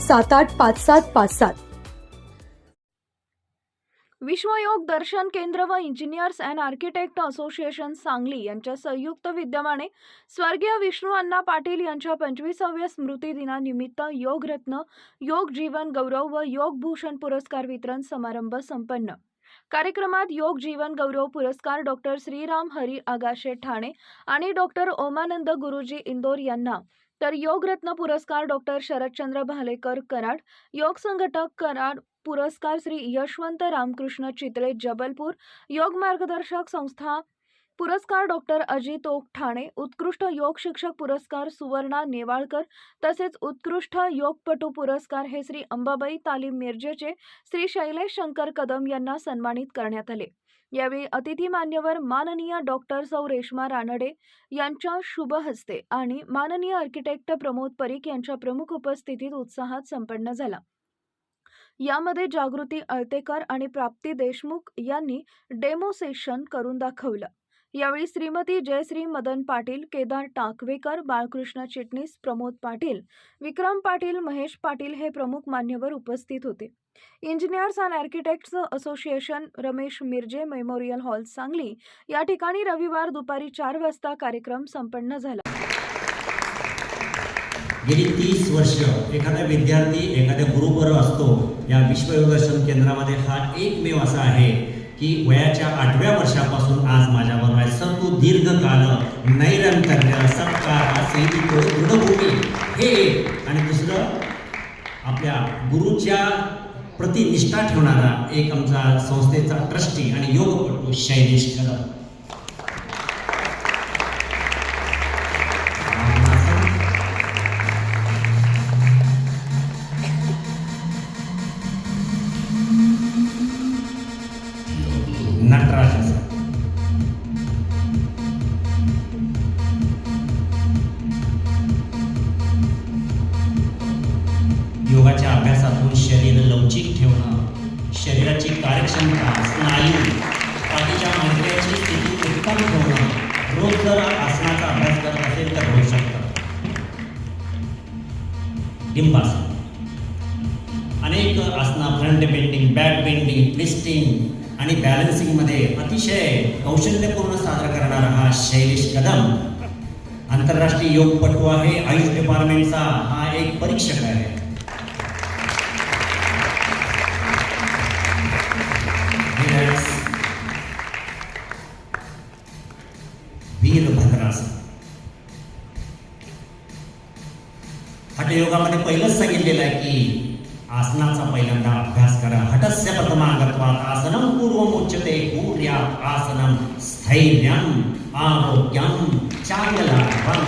सात आठ पाच सात पाच सात. विश्वयोग दर्शन केंद्र व engineers and architect association Sangli यांच्या संयुक्त विद्यमाने स्वर्गीय विष्णू अण्णा पाटील यांच्या पंचवीसाव्या स्मृती दिनानिमित्त योगरत्न योग जीवन गौरव व योग भूषण पुरस्कार वितरण समारंभ संपन्न. कार्यक्रमात योग जीवन गौरव पुरस्कार डॉक्टर श्रीराम हरी आगाशे ठाणे आणि डॉक्टर ओमानंद गुरुजी इंदोर यांना तर योगरत्न पुरस्कार डॉक्टर शरदचंद्र भालेकर कराड योग संघटक कराड पुरस्कार श्री यशवंत रामकृष्ण चितळे जबलपूर योग मार्गदर्शक संस्था पुरस्कार डॉक्टर अजित ओक ठाणे उत्कृष्ट योग शिक्षक पुरस्कार सुवर्णा नेवाळकर तसेच उत्कृष्ट योगपटू पुरस्कार हे श्री अंबाबाई तालीम मिरजेचे श्री शैलेश शंकर कदम यांना सन्मानित करण्यात आले. यावेळी अतिथी मान्यवर माननीय डॉक्टर सौ रेश्मा रानडे यांच्या शुभ हस्ते आणि माननीय आर्किटेक्ट प्रमोद परीख यांच्या प्रमुख उपस्थितीत उत्साहात संपन्न झाला. यामध्ये जागृती अळतेकर आणि प्राप्ती देशमुख यांनी डेमो सेशन करून दाखवलं. यावेळी श्रीमती जयश्री मदन पाटील केदार टाकवेकर बाळकृष्ण चिटणीस प्रमोद पाटील विक्रम पाटील महेश पाटील हे प्रमुख मान्यवर उपस्थित होते. Engineers and architects association Ramesh Miraje memorial hall Sangli. या ठिकाणी रविवार दुपारी चार वाजता कार्यक्रम संपन्न झाला. गेली तीस वर्ष एखादा विद्यार्थी एखाद्या गुरुवर असतो या विश्वयोगासन केंद्रामध्ये हा एकमेव असा आहे. की वयाच्या आठव्या वर्षापासून आज माझ्याबरोबर आहे. संतू दीर्घकाल नैरंतर्य सत्कार असे दृढभूमी हे आणि दुसरं आपल्या गुरुच्या प्रतिनिष्ठा ठेवणारा एक आमचा संस्थेचा ट्रस्टी आणि योगपटू शैलेश कदम. नटराज. असं योगाच्या अभ्यासातून शरीर लवचिक ठेवणं शरीराची कार्यक्षमता स्नायू पाठीच्या मणक्याची स्थिती उत्तम ठेवणं रोज जर आसनाचा अभ्यास करत असेल तर होऊ शकतं. डिंबासन अनेक आसना front bending back bending twisting आणि बॅलन्सिंगमध्ये अतिशय कौशल्यपूर्ण सादर करणारा हा शैलेश कदम. आंतरराष्ट्रीय योगपटू आहे. आयुष डिपार्टमेंटचा हा एक परीक्षक आहे. Relax. वीरभद्रासन. पहिलंच सांगितलेलं आहे की आसनाचा पहिल्यांदा अभ्यास करा. हटस्य प्रथमागत्वात आसनं पूर्वमुच्यते पूर्यात आसनं स्थैर्यं आरोग्यं चांगलाभं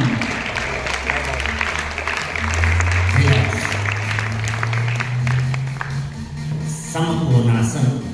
समकोनासन